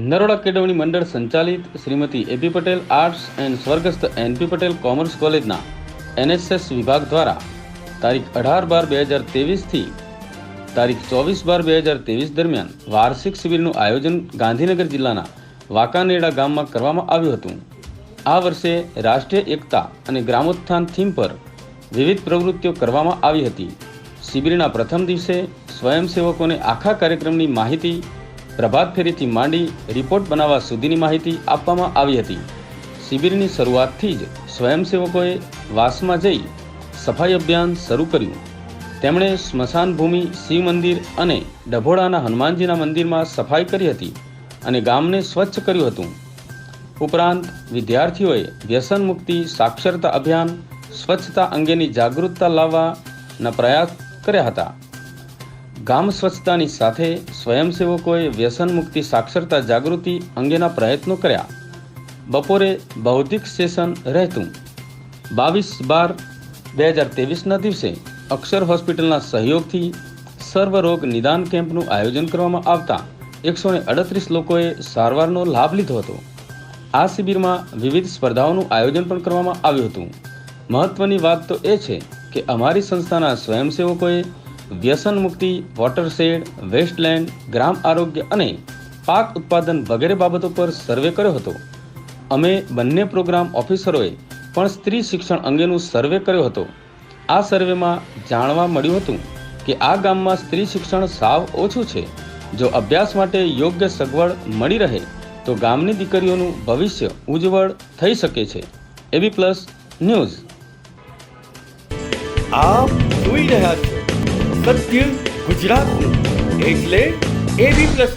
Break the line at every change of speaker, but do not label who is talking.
નરોડા કેળવણી મંડળ સંચાલિત Shrimati AP Patel arts and સ્વર્ગસ્થ એનપી પટેલ કોમર્સ કોલેજના એનએસએસ વિભાગ દ્વારા તારીખ અઢાર બાર બે હજાર તેવીસથી તારીખ ચોવીસ બાર બે હજાર તેવીસ દરમિયાન વાર્ષિક શિબિરનું આયોજન ગાંધીનગર જિલ્લાના વાંકાનેડા ગામમાં કરવામાં આવ્યું હતું. આ વર્ષે રાષ્ટ્રીય એકતા અને ગ્રામોત્થાન થીમ પર વિવિધ પ્રવૃત્તિઓ કરવામાં આવી હતી. શિબિરના પ્રથમ દિવસે સ્વયંસેવકોને આખા કાર્યક્રમની માહિતી પ્રભાત ફેરીથી માંડી રિપોર્ટ બનાવવા સુધીની માહિતી આપવામાં આવી હતી. શિબિરની શરૂઆતથી જ સ્વયંસેવકોએ વાસમાં જઈ સફાઈ અભિયાન શરૂ કર્યું. તેમણે સ્મશાન ભૂમિ, શિવ મંદિર અને ડભોડાના હનુમાનજીના મંદિરમાં સફાઈ કરી હતી અને ગામને સ્વચ્છ કર્યું હતું. ઉપરાંત, વિદ્યાર્થીઓએ વ્યસન મુક્તિ, સાક્ષરતા અભિયાન, સ્વચ્છતા અંગેની જાગૃતતા લાવવાના પ્રયાસ કર્યા હતા. ગામ સ્વચ્છતાની સાથે સ્વયંસેવકોએ વ્યસન મુક્તિ સાક્ષરતા જાગૃતિ અંગેના પ્રયત્નો કર્યા. બપોરે બૌદ્ધિક સેશન રહેતું. બાવીસ બાર બે હજાર ત્રેવીસના દિવસે અક્ષર હોસ્પિટલના સહયોગથી સર્વરોગ નિદાન કેમ્પનું આયોજન કરવામાં આવતા એકસો ને અડત્રીસ લોકોએ સારવારનો લાભ લીધો હતો. આ શિબિરમાં વિવિધ સ્પર્ધાઓનું આયોજન પણ કરવામાં આવ્યું હતું. મહત્વની વાત તો એ છે કે અમારી સંસ્થાના સ્વયંસેવકોએ વ્યસન મુક્તિ વોટર શેડ વેસ્ટલેન્ડ ગ્રામ આરોગ્ય અને પાક ઉત્પાદન વગેરે બાબતો પર સર્વે કર્યો હતો. અમે બંને પ્રોગ્રામ ઓફિસરોએ પણ સ્ત્રી શિક્ષણ અંગેનું સર્વે કર્યો હતો. આ સર્વેમાં જાણવા મળ્યું હતું કે આ ગામમાં સ્ત્રી શિક્ષણ સાવ ઓછું છે. જો અભ્યાસ માટે યોગ્ય સગવડ મળી રહે, તો ગામની દીકરીઓનું ભવિષ્ય ઉજ્જવળ થઈ શકે છે. AB plus news.
આપ જોઈ રહ્યા છો સત્ય ગુજરાતનું એટલે એબી પ્લસ